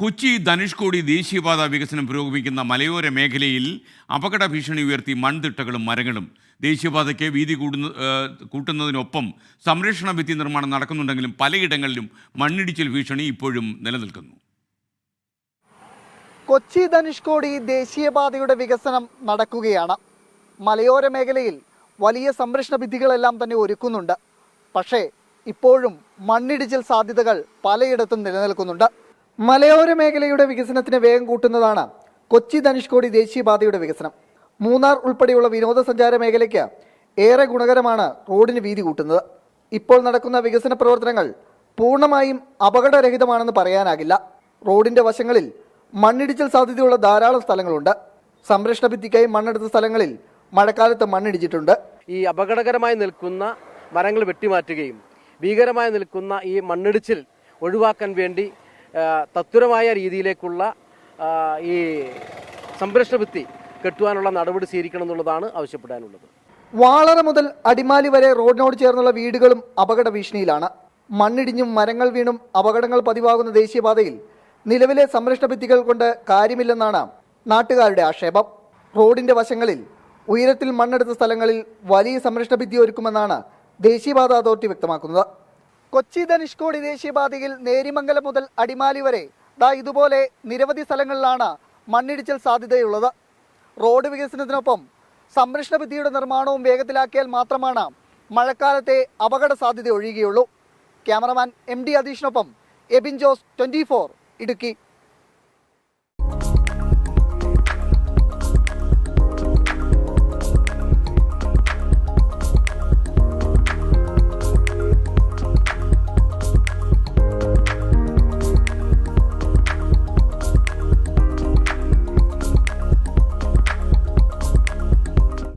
കൊച്ചി ധനുഷ്കോടി ദേശീയപാത വികസനം പുരോഗമിക്കുന്ന മലയോര മേഖലയിൽ അപകട ഭീഷണി ഉയർത്തി മൺതിട്ടകളും മരങ്ങളും. ദേശീയപാതയ്ക്ക് വീതി കൂടുന്ന കൂട്ടുന്നതിനൊപ്പം സംരക്ഷണ ഭിത്തി നിർമ്മാണം നടക്കുന്നുണ്ടെങ്കിലും പലയിടങ്ങളിലും മണ്ണിടിച്ചിൽ ഭീഷണി ഇപ്പോഴും നിലനിൽക്കുന്നു. കൊച്ചി ധനുഷ്കോടി ദേശീയപാതയുടെ വികസനം നടക്കുകയാണ്. മലയോര മേഖലയിൽ വലിയ സംരക്ഷണ ഭിത്തികളെല്ലാം തന്നെ ഒരുക്കുന്നുണ്ട്. പക്ഷേ ഇപ്പോഴും മണ്ണിടിച്ചിൽ സാധ്യതകൾ പലയിടത്തും നിലനിൽക്കുന്നുണ്ട്. മലയോര മേഖലയുടെ വികസനത്തിന് വേഗം കൂട്ടുന്നതാണ് കൊച്ചി ധനുഷ്കോടി ദേശീയപാതയുടെ വികസനം. മൂന്നാർ ഉൾപ്പെടെയുള്ള വിനോദസഞ്ചാര മേഖലയ്ക്ക് ഏറെ ഗുണകരമാണ് റോഡിന് വീതി കൂട്ടുന്നത്. ഇപ്പോൾ നടക്കുന്ന വികസന പ്രവർത്തനങ്ങൾ പൂർണമായും അപകടരഹിതമാണെന്ന് പറയാനാകില്ല. റോഡിന്റെ വശങ്ങളിൽ മണ്ണിടിച്ചിൽ സാധ്യതയുള്ള ധാരാളം സ്ഥലങ്ങളുണ്ട്. സംരക്ഷണ ഭിത്തിക്കായി മണ്ണെടുത്ത സ്ഥലങ്ങളിൽ മഴക്കാലത്ത് മണ്ണിടിച്ചിട്ടുണ്ട്. ഈ അപകടകരമായി നിൽക്കുന്ന മരങ്ങൾ വെട്ടിമാറ്റുകയും ഭീകരമായി നിൽക്കുന്ന ഈ മണ്ണിടിച്ചിൽ ഒഴിവാക്കാൻ വേണ്ടി തത്വരമായ രീതിയിലേക്കുള്ള ഈ സംരക്ഷണ ഭിത്തി കെട്ടുവാനുള്ള നടപടി സ്വീകരിക്കണം എന്നുള്ളതാണ് ആവശ്യപ്പെടാനുള്ളത്. വാളറ മുതൽ അടിമാലി വരെ റോഡിനോട് ചേർന്നുള്ള വീടുകളും അപകട ഭീഷണിയിലാണ്. മണ്ണിടിഞ്ഞും മരങ്ങൾ വീണും അപകടങ്ങൾ പതിവാകുന്ന ദേശീയപാതയിൽ നിലവിലെ സംരക്ഷണ ഭിത്തികൾ കൊണ്ട് കാര്യമില്ലെന്നാണ് നാട്ടുകാരുടെ ആക്ഷേപം. റോഡിന്റെ വശങ്ങളിൽ ഉയരത്തിൽ മണ്ണെടുത്ത സ്ഥലങ്ങളിൽ വലിയ സംരക്ഷണ ഭിത്തി ഒരുക്കുമെന്നാണ് ദേശീയപാത അതോറിറ്റി വ്യക്തമാക്കുന്നത്. കൊച്ചി ധനുഷ്കോടി ദേശീയപാതയിൽ നേരിമംഗലം മുതൽ അടിമാലി വരെ. ദാ ഇതുപോലെ നിരവധി സ്ഥലങ്ങളിലാണ് മണ്ണിടിച്ചിൽ സാധ്യതയുള്ളത്. റോഡ് വികസനത്തിനൊപ്പം സംരക്ഷണ ഭിത്തിയുടെ നിർമ്മാണവും വേഗത്തിലാക്കിയാൽ മാത്രമാണ് മഴക്കാലത്തെ അപകട സാധ്യത ഒഴിയുകയുള്ളൂ ക്യാമറമാൻ എം ഡി അതീഷിനൊപ്പം എബിൻ ജോസ് ട്വന്റി ഇടുക്കി.